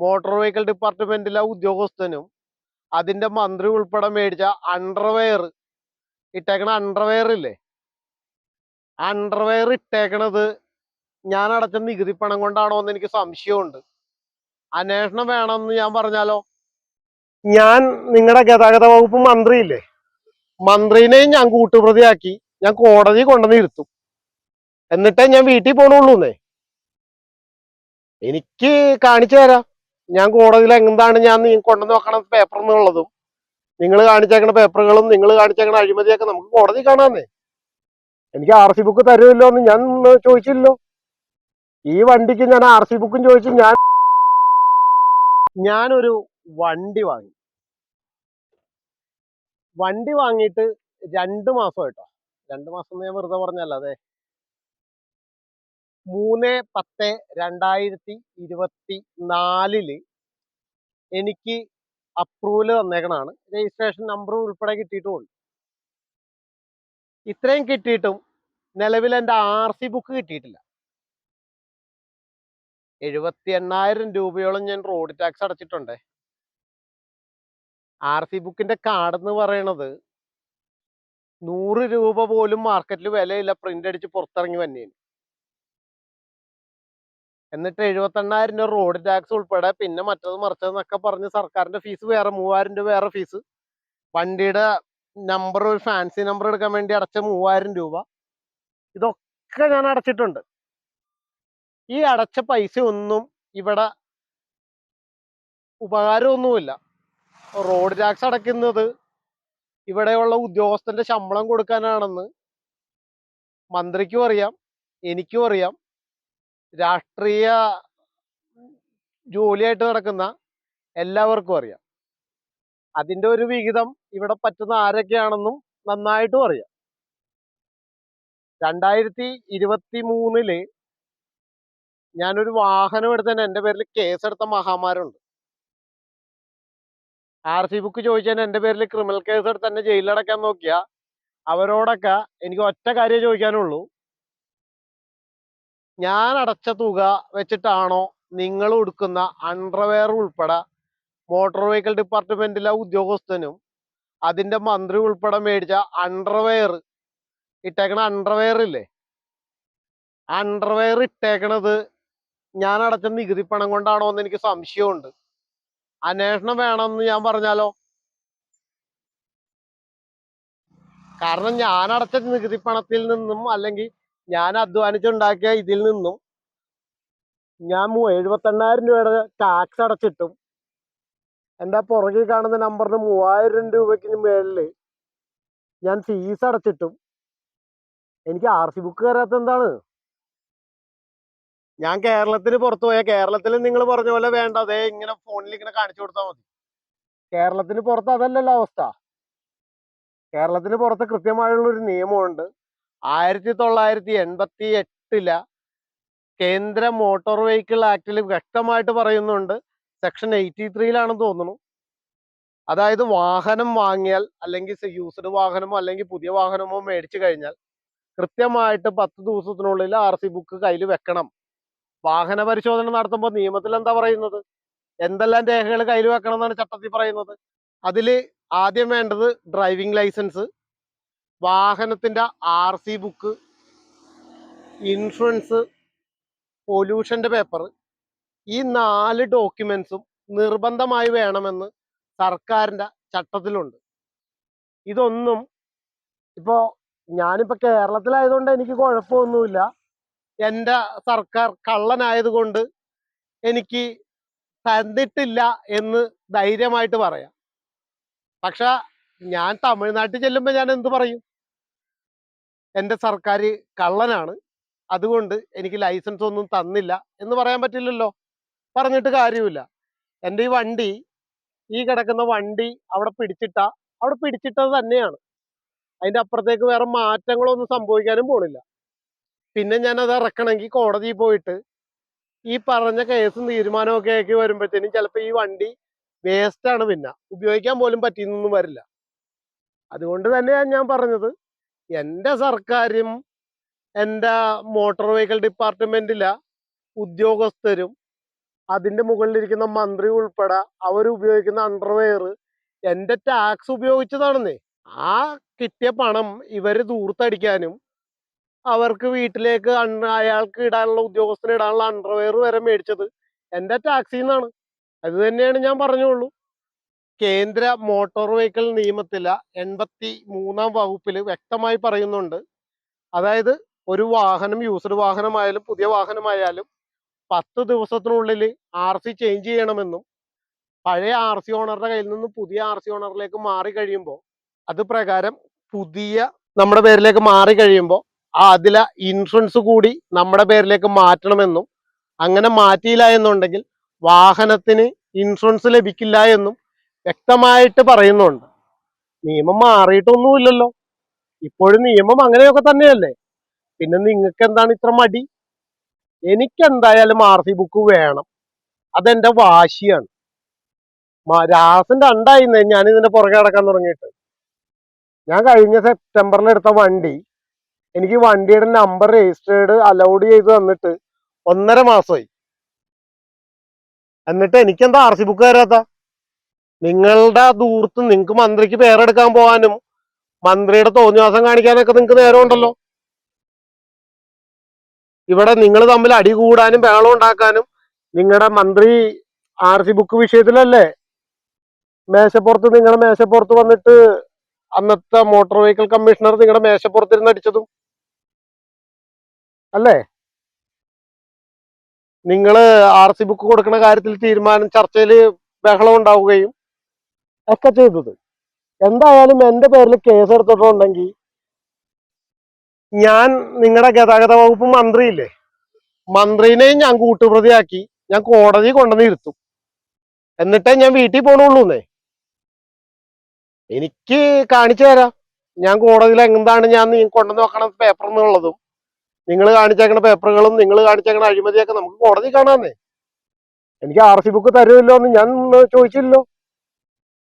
Motor vehicle ഡിപ്പാർട്ട്മെന്റിലെ ഉദ്യോഗസ്ഥനും അതിന്റെ മന്ത്രി ഉൾപ്പെടെ മേടിച്ച അണ്ടർവെയർ ഇട്ടേക്കണ അണ്ടർവെയർ ഇല്ലേ? അണ്ടർവെയർ ഇട്ടേക്കണത് ഞാൻ അടച്ച നികുതി പണം കൊണ്ടാണോ എന്ന് എനിക്ക് സംശയമുണ്ട്. അന്വേഷണം വേണമെന്ന് ഞാൻ പറഞ്ഞാലോ? ഞാൻ നിങ്ങളുടെ ഗതാഗത വകുപ്പ് മന്ത്രിയില്ലേ? മന്ത്രിനെയും ഞാൻ കൂട്ടുപ്രതിയാക്കി. ഞാൻ കോടതി കൊണ്ടുവന്ന് ഇരുത്തും. എന്നിട്ടേ ഞാൻ വീട്ടിൽ പോണുള്ളൂന്നേ. എനിക്ക് കാണിച്ചു തരാം. ഞാൻ കോടതിയിൽ എന്താണ് ഞാൻ കൊണ്ടുവന്ന് നോക്കണം പേപ്പർ എന്നുള്ളതും നിങ്ങൾ കാണിച്ചേക്കണ പേപ്പറുകളും നിങ്ങൾ കാണിച്ചേക്കണ അഴിമതിയൊക്കെ നമുക്ക് കോടതി കാണാന്നേ. എനിക്ക് ആർ സി ബുക്ക് തരുമല്ലോ എന്ന് ഞാൻ ചോദിച്ചില്ലല്ലോ. ഈ വണ്ടിക്ക് ഞാൻ ആർ സി ബുക്കും ചോദിച്ചു ഞാൻ ഞാനൊരു വണ്ടി വാങ്ങി. വണ്ടി വാങ്ങിയിട്ട് രണ്ട് മാസം കേട്ടോ രണ്ട് മാസം ഞാൻ വെറുതെ പറഞ്ഞല്ല അതെ മൂന്ന് പത്ത് രണ്ടായിരത്തി ഇരുപത്തി നാലിൽ എനിക്ക് അപ്രൂവൽ തന്നേക്കണാണ്. രജിസ്ട്രേഷൻ നമ്പർ ഉൾപ്പെടെ കിട്ടിയിട്ടുമുണ്ട്. ഇത്രയും കിട്ടിയിട്ടും നിലവിൽ എന്റെ ആർ സി ബുക്ക് കിട്ടിയിട്ടില്ല. എഴുപത്തി എണ്ണായിരം രൂപയോളം ഞാൻ റോഡ് ടാക്സ് അടച്ചിട്ടുണ്ട്. ആർ സി ബുക്കിന്റെ കാർഡ് എന്ന് പറയണത് നൂറ് രൂപ പോലും മാർക്കറ്റിൽ വിലയില്ല. പ്രിന്റ് അടിച്ച് പുറത്തിറങ്ങി വന്നേന്. എന്നിട്ട് എഴുപത്തെണ്ണായിരം രൂപ റോഡ് ടാക്സ് ഉൾപ്പെടെ പിന്നെ മറ്റത് മറിച്ചതെന്നൊക്കെ പറഞ്ഞ് സർക്കാരിന്റെ ഫീസ് വേറെ മൂവായിരം രൂപ വേറെ ഫീസ് വണ്ടിയുടെ നമ്പർ ഒരു ഫാൻസി നമ്പർ എടുക്കാൻ വേണ്ടി അടച്ച മൂവായിരം രൂപ. ഇതൊക്കെ ഞാൻ അടച്ചിട്ടുണ്ട്. ഈ അടച്ച പൈസ ഒന്നും ഇവിടെ ഉപകാരമൊന്നുമില്ല. റോഡ് ടാക്സ് അടയ്ക്കുന്നത് ഇവിടെയുള്ള ഉദ്യോഗസ്ഥന്റെ ശമ്പളം കൊടുക്കാനാണെന്ന് മന്ത്രിക്കും അറിയാം എനിക്കും അറിയാം. രാഷ്ട്രീയ ജോലിയായിട്ട് നടക്കുന്ന എല്ലാവർക്കും അറിയാം. അതിന്റെ ഒരു വിഹിതം ഇവിടെ പറ്റുന്ന ആരൊക്കെയാണെന്നും നന്നായിട്ടും അറിയാം. രണ്ടായിരത്തി ഇരുപത്തി മൂന്നിൽ ഞാനൊരു വാഹനം എടുത്തതിന് എന്റെ പേരിൽ കേസെടുത്ത മഹാമാരുണ്ട്. ആർ സി ബുക്ക് ചോദിച്ചതിന് എന്റെ പേരിൽ ക്രിമിനൽ കേസ് എടുത്ത് എന്നെ ജയിലിലടക്കാൻ നോക്കിയ അവരോടൊക്കെ എനിക്ക് ഒറ്റ കാര്യം ചോദിക്കാനുള്ളൂ. ഞാൻ അടച്ച തുക വെച്ചിട്ടാണോ നിങ്ങൾ കൊടുക്കുന്ന അണ്ടർവെയർ ഉൾപ്പെടെ മോട്ടോർ വെഹിക്കിൾ ഡിപ്പാർട്ട്മെന്റിലെ ഉദ്യോഗസ്ഥനും അതിന്റെ മന്ത്രി ഉൾപ്പെടെ മേടിച്ച അണ്ടർവെയർ ഇട്ടേക്കണ അണ്ടർവെയർ ഇല്ലേ? അണ്ടർവെയർ ഇട്ടേക്കണത് ഞാൻ അടച്ച നികുതി പണം കൊണ്ടാണോ എന്ന് എനിക്ക് സംശയമുണ്ട്. അന്വേഷണം വേണമെന്ന് ഞാൻ പറഞ്ഞാലോ? കാരണം ഞാൻ അടച്ച നികുതി പണത്തിൽ നിന്നും അല്ലെങ്കിൽ ഞാൻ അധ്വാനിച്ചുണ്ടാക്കിയ ഇതിൽ നിന്നും ഞാൻ എഴുപത്തെണ്ണായിരം രൂപയുടെ ടാക്സ് അടച്ചിട്ടും എന്റെ പുറകിൽ കാണുന്ന നമ്പറിന് മൂവായിരം രൂപയ്ക്ക് മേളിൽ ഞാൻ ഫീസ് അടച്ചിട്ടും എനിക്ക് ആർ സി ബുക്ക് കയറാത്ത എന്താണ്? ഞാൻ കേരളത്തിന് പുറത്തു പോയാൽ കേരളത്തിൽ നിങ്ങൾ പറഞ്ഞ പോലെ വേണ്ട. അതേ ഇങ്ങനെ ഫോണിൽ ഇങ്ങനെ കാണിച്ചു കൊടുത്താൽ മതി. കേരളത്തിന് പുറത്ത് അതല്ലല്ലോ അവസ്ഥ. കേരളത്തിന് പുറത്ത് കൃത്യമായുള്ള ഒരു നിയമമുണ്ട്. ആയിരത്തി തൊള്ളായിരത്തി എൺപത്തി എട്ടില കേന്ദ്ര മോട്ടോർ വെഹിക്കിൾ ആക്ടിൽ വ്യക്തമായിട്ട് പറയുന്നുണ്ട്. സെക്ഷൻ എയ്റ്റി ത്രീയിലാണെന്ന് തോന്നുന്നു. അതായത് വാഹനം വാങ്ങിയാൽ അല്ലെങ്കിൽ യൂസ്ഡ് വാഹനമോ അല്ലെങ്കിൽ പുതിയ വാഹനമോ മേടിച്ചു കഴിഞ്ഞാൽ കൃത്യമായിട്ട് പത്ത് ദിവസത്തിനുള്ളിൽ ആർ സി ബുക്ക് കയ്യിൽ വെക്കണം. വാഹന പരിശോധന നടത്തുമ്പോൾ നിയമത്തിൽ എന്താ പറയുന്നത്? എന്തെല്ലാം രേഖകൾ കയ്യിൽ വെക്കണം എന്നാണ് ചട്ടത്തിൽ പറയുന്നത്. അതിൽ ആദ്യം വേണ്ടത് ഡ്രൈവിംഗ് ലൈസൻസ് വാഹനത്തിന്റെ ആർ സി ബുക്ക് ഇൻഷുറൻസ് പൊല്യൂഷന്റെ പേപ്പർ ഈ നാല് ഡോക്യുമെന്റ്സും നിർബന്ധമായി വേണമെന്ന് സർക്കാരിന്റെ ചട്ടത്തിലുണ്ട്. ഇതൊന്നും ഇപ്പോ ഞാനിപ്പോ കേരളത്തിലായതുകൊണ്ട് എനിക്ക് കുഴപ്പമൊന്നുമില്ല. എന്റെ സർക്കാർ കള്ളനായതുകൊണ്ട് എനിക്ക് തന്നിട്ടില്ല എന്ന് ധൈര്യമായിട്ട് പറയാം. പക്ഷെ ഞാൻ തമിഴ്നാട്ടിൽ ചെല്ലുമ്പോൾ ഞാൻ എന്ത് പറയും? എന്റെ സർക്കാർ കള്ളനാണ്. അതുകൊണ്ട് എനിക്ക് ലൈസൻസ് ഒന്നും തന്നില്ല എന്ന് പറയാൻ പറ്റില്ലല്ലോ. പറഞ്ഞിട്ട് കാര്യമില്ല. എന്റെ ഈ വണ്ടി ഈ കിടക്കുന്ന വണ്ടി അവിടെ പിടിച്ചിട്ട അവിടെ പിടിച്ചിട്ടത് തന്നെയാണ്. അതിന്റെ അപ്പുറത്തേക്ക് വേറെ മാറ്റങ്ങളൊന്നും സംഭവിക്കാനും പോണില്ല. പിന്നെ ഞാൻ അത് ഇറക്കണമെങ്കിൽ കോടതിയിൽ പോയിട്ട് ഈ പറഞ്ഞ കേസും തീരുമാനമൊക്കെ ആക്കി വരുമ്പോഴത്തേനും ചിലപ്പോൾ ഈ വണ്ടി വേസ്റ്റാണ് പിന്നെ. ഉപയോഗിക്കാൻ പോലും പറ്റിയെന്നൊന്നും വരില്ല. അതുകൊണ്ട് തന്നെയാണ് ഞാൻ പറഞ്ഞത്. എന്റെ സർക്കാരും എന്റെ മോട്ടോർ വെഹിക്കിൾ ഡിപ്പാർട്ട്മെന്റിലെ ഉദ്യോഗസ്ഥരും അതിന്റെ മുകളിലിരിക്കുന്ന മന്ത്രി ഉൾപ്പെടെ അവർ ഉപയോഗിക്കുന്ന അണ്ടർവെയർ എന്റെ ടാക്സ് ഉപയോഗിച്ചതാണെന്നേ. ആ കിട്ടിയ പണം ഇവർ ദൂർത്തടിക്കാനും അവർക്ക് വീട്ടിലേക്ക് അയാൾക്ക് ഇടാനുള്ള ഉദ്യോഗസ്ഥന് ഇടാനുള്ള അണ്ടർവെയർ വരെ മേടിച്ചത് എന്റെ ടാക്സിൽ നിന്നാണ് അത് തന്നെയാണ് ഞാൻ പറഞ്ഞുള്ളൂ. കേന്ദ്ര മോട്ടോർ വെഹിക്കിൾ നിയമത്തില എൺപത്തി മൂന്നാം വകുപ്പിൽ വ്യക്തമായി പറയുന്നുണ്ട്. അതായത് ഒരു വാഹനം യൂസ്ഡ് വാഹനമായാലും പുതിയ വാഹനമായാലും പത്ത് ദിവസത്തിനുള്ളിൽ ആർ സി ചേഞ്ച് ചെയ്യണമെന്നും പഴയ ആർ സി ഓണറുടെ കയ്യിൽ നിന്ന് പുതിയ ആർ സി ഓണറിലേക്ക് മാറി കഴിയുമ്പോൾ അത് പ്രകാരം പുതിയ നമ്മുടെ പേരിലേക്ക് മാറി കഴിയുമ്പോൾ അതിലെ ഇൻഷുറൻസ് കൂടി നമ്മുടെ പേരിലേക്ക് മാറ്റണമെന്നും അങ്ങനെ മാറ്റിയില്ല എന്നുണ്ടെങ്കിൽ വാഹനത്തിന് ഇൻഷുറൻസ് ലഭിക്കില്ല എന്നും വ്യക്തമായിട്ട് പറയുന്നുണ്ട്. നിയമം മാറിയിട്ടൊന്നുമില്ലല്ലോ. ഇപ്പോഴും നിയമം അങ്ങനെയൊക്കെ തന്നെയല്ലേ? പിന്നെ നിങ്ങൾക്ക് എന്താണ് ഇത്ര മടി? എനിക്ക് എന്തായാലും ആർ സി ബുക്ക് വേണം. അതെന്റെ വാശിയാണ്. രാസൻ രണ്ടായിന്നേ ഞാൻ ഇതിന്റെ പുറകെ കിടക്കാൻ തുടങ്ങിയിട്ട്. ഞാൻ കഴിഞ്ഞ സെപ്റ്റംബറിൽ എടുത്ത വണ്ടി എനിക്ക് വണ്ടിയുടെ നമ്പർ രജിസ്റ്റേർഡ് അലൗഡ് ചെയ്ത് തന്നിട്ട് ഒന്നര മാസമായി. എന്നിട്ട് എനിക്കെന്താ ആർ സി ബുക്ക് തരാത്ത? നിങ്ങളുടെ ദൂരത്ത് നിങ്ങൾക്ക് മന്ത്രിക്ക് പേരെടുക്കാൻ പോകാനും മന്ത്രിയുടെ തോന്നിവാസം കാണിക്കാനൊക്കെ നിങ്ങൾക്ക് നേരം ഉണ്ടല്ലോ ഇവിടെ നിങ്ങൾ തമ്മിൽ അടി കൂടാനും ബഹളം ഉണ്ടാക്കാനും നിങ്ങളുടെ മന്ത്രി ആർ സി ബുക്ക് വിഷയത്തിലല്ലേ? മേശപ്പുറത്ത് നിങ്ങളുടെ മേശപ്പുറത്ത് വന്നിട്ട് അന്നത്തെ മോട്ടോർ വെഹിക്കിൾ കമ്മീഷണർ നിങ്ങളുടെ മേശപ്പുറത്തിരുന്ന് അടിച്ചതും. അല്ലേ? നിങ്ങൾ ആർ സി ബുക്ക് കൊടുക്കുന്ന കാര്യത്തിൽ തീരുമാനം ചർച്ചയിൽ ബഹളം ഉണ്ടാവുകയും ഒക്കെ ചെയ്തത്. എന്തായാലും എന്റെ പേരിൽ കേസ് എടുത്തിട്ടുണ്ടെങ്കിൽ ഞാൻ നിങ്ങളുടെ ഗതാഗത വകുപ്പ് മന്ത്രിയില്ലേ? മന്ത്രിനെയും ഞാൻ കൂട്ടുപ്രതിയാക്കി. ഞാൻ കോടതി കൊണ്ടുവന്ന് ഇരുത്തും. എന്നിട്ടേ ഞാൻ വീട്ടിൽ പോണുള്ളൂന്നേ. എനിക്ക് കാണിച്ചു തരാം. ഞാൻ കോടതിയിൽ എന്താണ് ഞാൻ നീ കൊണ്ടുവന്ന് വെക്കണ പേപ്പർ എന്നുള്ളതും നിങ്ങൾ കാണിച്ചേക്കണ പേപ്പറുകളും നിങ്ങൾ കാണിച്ചേക്കണ അഴിമതിയൊക്കെ നമുക്ക് കോടതി കാണാന്നേ. എനിക്ക് ആർ സി ബുക്ക് തരുമല്ലോ എന്ന് ഞാൻ ചോദിച്ചില്ലല്ലോ.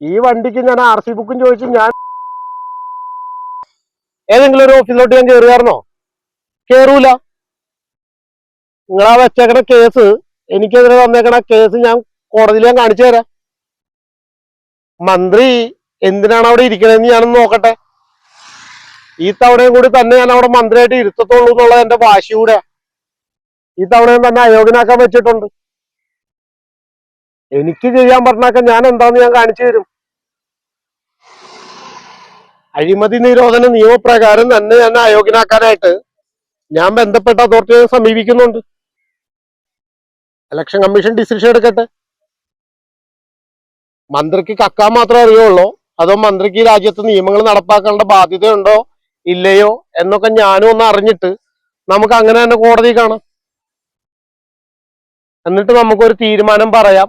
ഈ വണ്ടിക്ക് ഞാൻ ആർ സി ബുക്കും ചോദിച്ചു ഞാൻ ഏതെങ്കിലും ഒരു ഓഫീസിലോട്ട് ഞാൻ കയറുകയായിരുന്നോ കേറൂല. നിങ്ങളാ വെച്ചേക്കണ കേസ് എനിക്കെതിരെ തന്നേക്കണ കേസ് ഞാൻ കോടതിയിൽ ഞാൻ കാണിച്ചു തരാം. മന്ത്രി എന്തിനാണ് അവിടെ ഇരിക്കണതെന്ന് ഞാനൊന്ന് നോക്കട്ടെ. ഈ തവണയും കൂടി തന്നെ ഞാൻ അവിടെ മന്ത്രിയായിട്ട് ഇരുത്തത്തുള്ളൂ എന്നുള്ളത് എന്റെ വാശി കൂടെ. ഈ തവണയും തന്നെ അയോഗ്യനാക്കാൻ വെച്ചിട്ടുണ്ട്. എനിക്ക് ചെയ്യാൻ പറഞ്ഞാക്ക ഞാൻ എന്താന്ന് ഞാൻ കാണിച്ചു തരും. അഴിമതി നിരോധന നിയമപ്രകാരം തന്നെ ഞാൻ അയോഗ്യനാക്കാനായിട്ട് ഞാൻ ബന്ധപ്പെട്ട അതോറിറ്റിയെ സമീപിക്കുന്നുണ്ട്. ഇലക്ഷൻ കമ്മീഷൻ ഡിസിഷൻ എടുക്കട്ടെ? മന്ത്രിക്ക് കക്കാൻ മാത്രമേ അറിയുള്ളൂ. അതോ മന്ത്രിക്ക് രാജ്യത്ത് നിയമങ്ങൾ നടപ്പാക്കേണ്ട ബാധ്യതയുണ്ടോ? ഇല്ലയോ? എന്നൊക്കെ ഞാനും ഒന്ന് അറിഞ്ഞിട്ട് നമുക്ക് അങ്ങനെ തന്നെ കോടതി കാണാം. എന്നിട്ട് നമുക്കൊരു തീരുമാനം പറയാം.